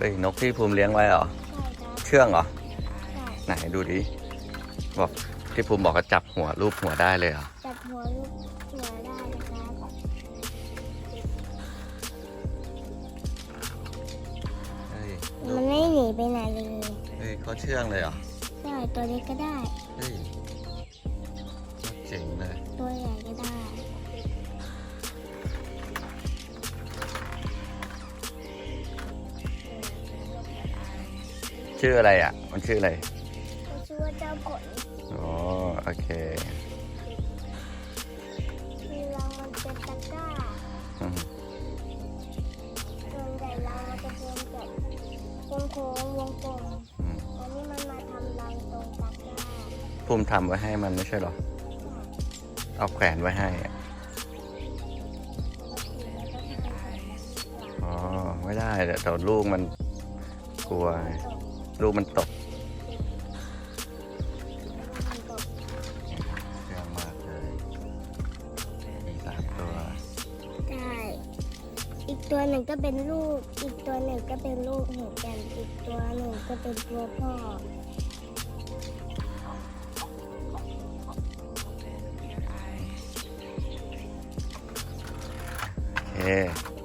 ที่ภูมิเลี้ยงไว้เหรอใช่ครับเชื่องเหรอใช่ไหนดูดิ บอกที่ภูมิบอกก็จับหัวรูปหัวได้เลยเหรอ จับหัวลูกหัวได้นะครับเฮ้ยมันไม่หนีไปไหนเลย เฮ้ยเขาเชื่องเลยเหรอใช่ตัวเล็กก็ได้ เฮ้ยเจ๋งเลย ตัวใหญ่ก็ได้ ชื่ออะไรอะ มันชื่ออะไรเขาชื่อว่าเจ้าผลอ๋อโอเคคือรังมันเป็นตะกร้าอืมส่วนใหญ่รังมันจะเป็นแบบโค้งๆวงกลมอืมอันนี้มันมาทำรังตรงตะกร้าภูมิทำไว้ให้มันไม่ใช่เหรอ เอาแขวนไว้ให้อะอ๋อไม่ได้เดี๋ยวเดี๋ยวลูกมันกลัวไง ลูกมันตกเชื่องมากเลยมีสามตัว ใช่อีกตัวหนึ่งก็เป็นลูก อีกตัวหนึ่งก็เป็นลูกเหมือนกัน อีกตัวหนึ่งก็เป็นตัวพ่อ โอเค